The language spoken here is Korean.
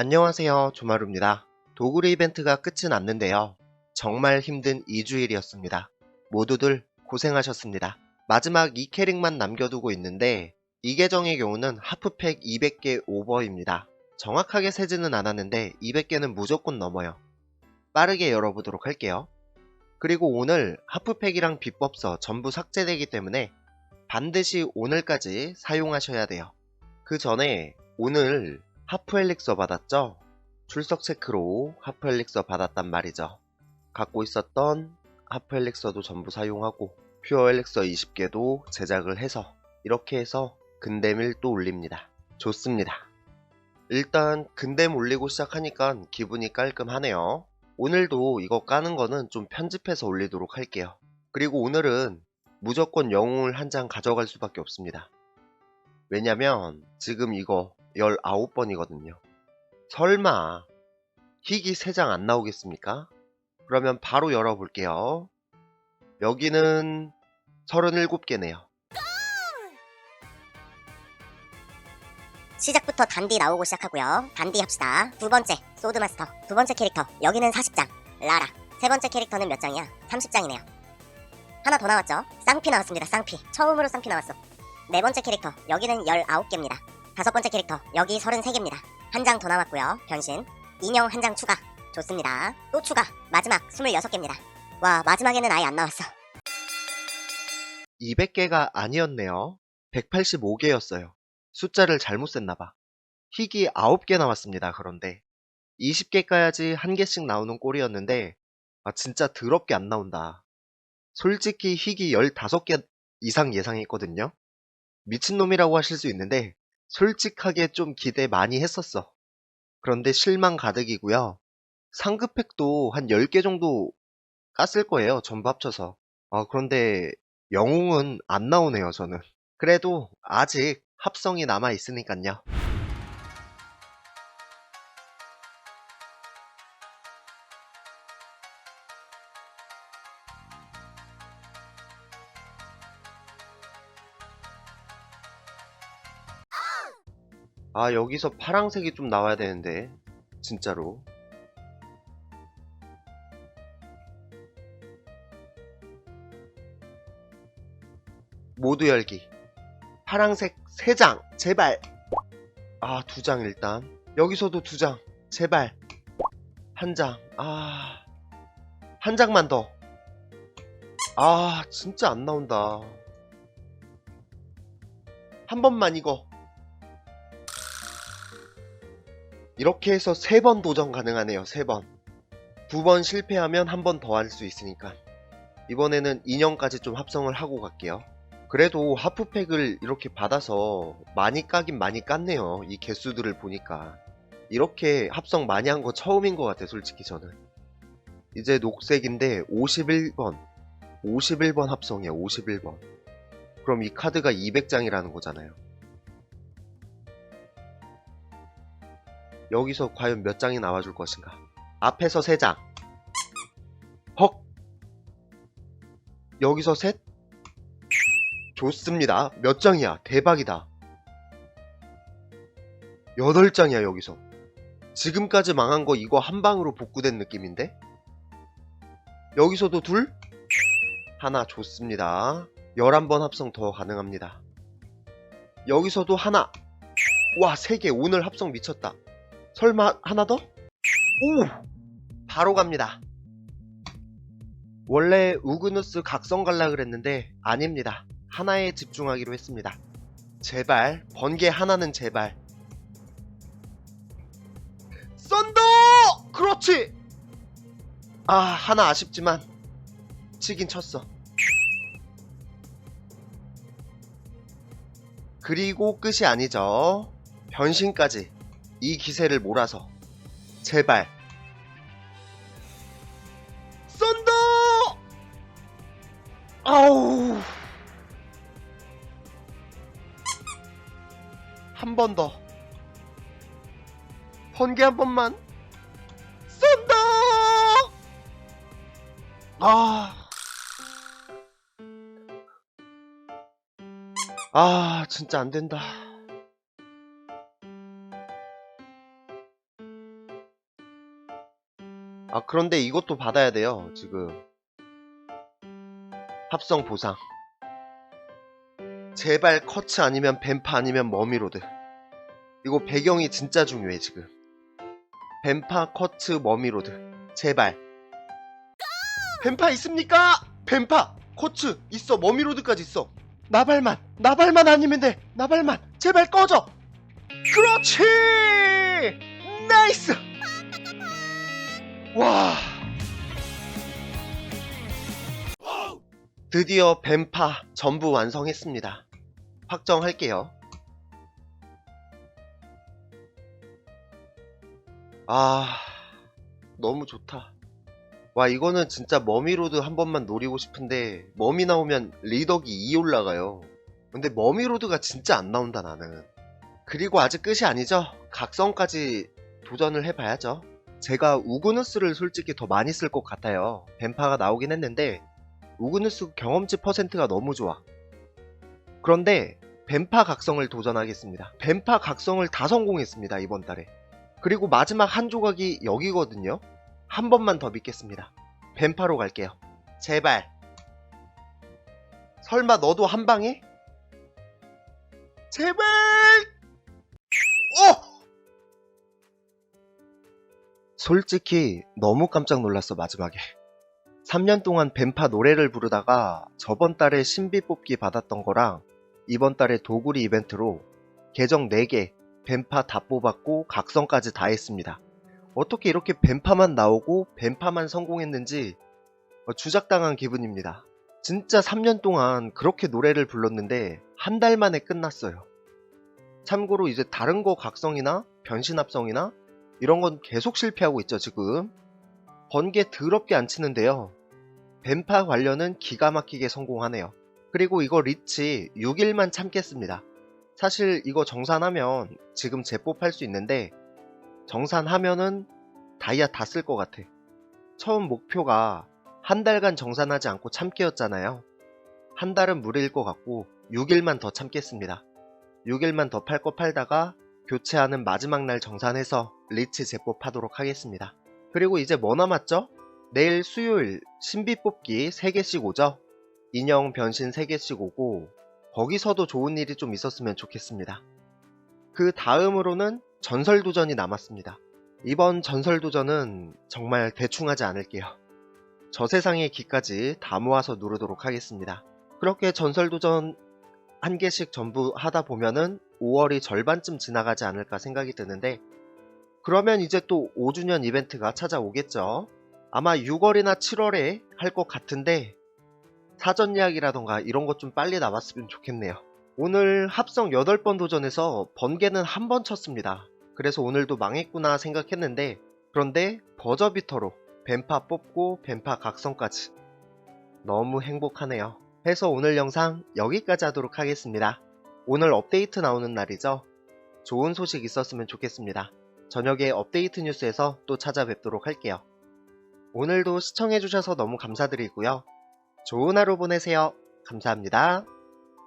안녕하세요. 조마루입니다. 도구리 이벤트가 끝은 났는데요. 정말 힘든 2주일이었습니다. 모두들 고생하셨습니다. 마지막 2캐릭만 남겨두고 있는데 이 계정의 경우는 하프팩 200개 오버입니다. 정확하게 세지는 않았는데 200개는 무조건 넘어요. 빠르게 열어보도록 할게요. 그리고 오늘 하프팩이랑 비법서 전부 삭제되기 때문에 반드시 오늘까지 사용하셔야 돼요. 그 전에 오늘 하프 엘릭서 받았죠? 출석 체크로 하프 엘릭서 받았단 말이죠. 갖고 있었던 하프 엘릭서도 전부 사용하고 퓨어 엘릭서 20개도 제작을 해서 이렇게 해서 또 올립니다. 좋습니다. 일단 근댐 올리고 시작하니까 기분이 깔끔하네요. 오늘도 이거 까는 거는 좀 편집해서 올리도록 할게요. 그리고 오늘은 무조건 영웅을 한 장 가져갈 수밖에 없습니다. 왜냐면 지금 이거 19번이거든요. 설마 희귀 3장 안 나오겠습니까? 그러면 바로 열어볼게요. 여기는 37개네요. 시작부터 단디 나오고 시작하고요. 단디 합시다. 두 번째, 소드마스터. 두 번째 캐릭터, 여기는 40장. 라라. 세 번째 캐릭터는 몇 장이야? 30장이네요. 하나 더 나왔죠? 쌍피 나왔습니다, 쌍피. 처음으로 쌍피 나왔어. 네 번째 캐릭터, 여기는 19개입니다. 다섯 번째 캐릭터, 여기 33개입니다. 한 장더 나왔고요. 변신. 인형 한 장 추가. 좋습니다. 또 추가. 마지막 26개입니다. 와, 마지막에는 아예 안 나왔어. 200개가 아니었네요. 185개였어요. 숫자를 잘못 셌나봐. 희귀 9개 나왔습니다. 그런데 20개 까야지 한 개씩 나오는 꼴이었는데 아 진짜 더럽게 안 나온다. 솔직히 희귀 15개 이상 예상했거든요. 미친놈이라고 하실 수 있는데 솔직하게 좀 기대 많이 했었어. 그런데 실망 가득이고요. 상급팩도 한 10개 정도 깠을 거예요. 전부 합쳐서. 아, 그런데 영웅은 안 나오네요, 저는. 그래도 아직 합성이 남아 있으니까요. 아, 여기서 파랑색이 좀 나와야 되는데. 진짜로. 모두 열기. 파랑색 3장, 제발. 아, 2장 일단. 여기서도 2장, 제발. 한 장, 아. 한 장만 더. 아, 진짜 안 나온다. 한 번만 이거. 이렇게 해서 3번 도전 가능하네요, 3번. 두 번 실패하면 한 번 더 할 수 있으니까. 이번에는 인형까지 좀 합성을 하고 갈게요. 그래도 하프팩을 이렇게 받아서 많이 까긴 많이 깠네요. 이 개수들을 보니까. 이렇게 합성 많이 한 거 처음인 것 같아, 솔직히 저는. 이제 녹색인데 51번. 51번 합성이야, 51번. 그럼 이 카드가 200장이라는 거잖아요. 여기서 과연 몇 장이 나와줄 것인가? 앞에서 3장. 헉! 여기서 셋? 좋습니다. 몇 장이야? 대박이다. 8장이야, 여기서. 지금까지 망한 거 이거 한 방으로 복구된 느낌인데? 여기서도 둘? 하나 좋습니다. 11번 합성 더 가능합니다. 여기서도 하나. 와, 3개. 오늘 합성 미쳤다. 설마 하나 더? 오! 바로 갑니다. 원래 우그누스 각성 갈라 그랬는데 아닙니다. 하나에 집중하기로 했습니다. 제발 번개 하나는 제발. 썬더! 그렇지! 아 하나 아쉽지만 치긴 쳤어. 그리고 끝이 아니죠. 변신까지 이 기세를 몰아서 제발 썬더! 아우 한 번 더. 번개 한 번만. 쏜다! 아. 아, 진짜 안 된다. 아, 그런데 이것도 받아야 돼요, 지금. 합성 보상. 제발 커츠 아니면 뱀파 아니면 머미로드. 이거 배경이 진짜 중요해, 지금. 뱀파, 커츠, 머미로드. 제발. 뱀파 있습니까? 뱀파, 커츠 있어, 머미로드까지 있어. 나발만, 나발만 아니면 돼. 나발만. 제발 꺼져. 그렇지! 나이스! 와. 드디어 뱀파 전부 완성했습니다. 확정할게요. 아, 너무 좋다. 와, 이거는 진짜 머미로드 한 번만 노리고 싶은데, 머미 나오면 리더기 2 올라가요. 근데 머미로드가 진짜 안 나온다, 나는. 그리고 아직 끝이 아니죠. 각성까지 도전을 해봐야죠. 제가 우그누스를 솔직히 더 많이 쓸 것 같아요. 뱀파가 나오긴 했는데 우그누스 경험치 퍼센트가 너무 좋아. 그런데 뱀파 각성을 도전하겠습니다. 뱀파 각성을 다 성공했습니다. 이번 달에. 그리고 마지막 한 조각이 여기거든요. 한 번만 더 믿겠습니다. 뱀파로 갈게요. 제발. 설마 너도 한 방에? 제발! 솔직히 너무 깜짝 놀랐어 마지막에. 3년 동안 뱀파 노래를 부르다가 저번 달에 신비 뽑기 받았던 거랑 이번 달에 도구리 이벤트로 계정 4개 뱀파 다 뽑았고 각성까지 다 했습니다. 어떻게 이렇게 뱀파만 나오고 뱀파만 성공했는지 어, 주작당한 기분입니다. 진짜 3년 동안 그렇게 노래를 불렀는데 한 달 만에 끝났어요. 참고로 이제 다른 거 각성이나 변신 합성이나 이런 건 계속 실패하고 있죠, 지금. 번개 더럽게 안 치는데요. 뱀파 관련은 기가 막히게 성공하네요. 그리고 이거 리치 6일만 참겠습니다. 사실 이거 정산하면 지금 재뽑할 수 있는데 정산하면은 다이아 다 쓸 것 같아. 처음 목표가 한 달간 정산하지 않고 참기였잖아요. 한 달은 무리일 것 같고 6일만 더 참겠습니다. 6일만 더 팔 거 팔다가 교체하는 마지막 날 정산해서 리치 재뽑하도록 하겠습니다. 그리고 이제 뭐 남았죠? 내일 수요일 신비 뽑기 3개씩 오죠? 인형 변신 3개씩 오고 거기서도 좋은 일이 좀 있었으면 좋겠습니다. 그 다음으로는 전설도전이 남았습니다. 이번 전설도전은 정말 대충 하지 않을게요. 저 세상의 기까지 다 모아서 누르도록 하겠습니다. 그렇게 전설도전 한 개씩 전부 하다 보면은 5월이 절반쯤 지나가지 않을까 생각이 드는데 그러면 이제 또 5주년 이벤트가 찾아오겠죠. 아마 6월이나 7월에 할 것 같은데 사전 예약이라던가 이런 것 좀 빨리 나왔으면 좋겠네요. 오늘 합성 8번 도전해서 번개는 한 번 쳤습니다. 그래서 오늘도 망했구나 생각했는데 그런데 버저비터로 뱀파 뽑고 뱀파 각성까지 너무 행복하네요. 해서 오늘 영상 여기까지 하도록 하겠습니다. 오늘 업데이트 나오는 날이죠. 좋은 소식 있었으면 좋겠습니다. 저녁에 업데이트 뉴스에서 또 찾아뵙도록 할게요. 오늘도 시청해주셔서 너무 감사드리고요. 좋은 하루 보내세요. 감사합니다.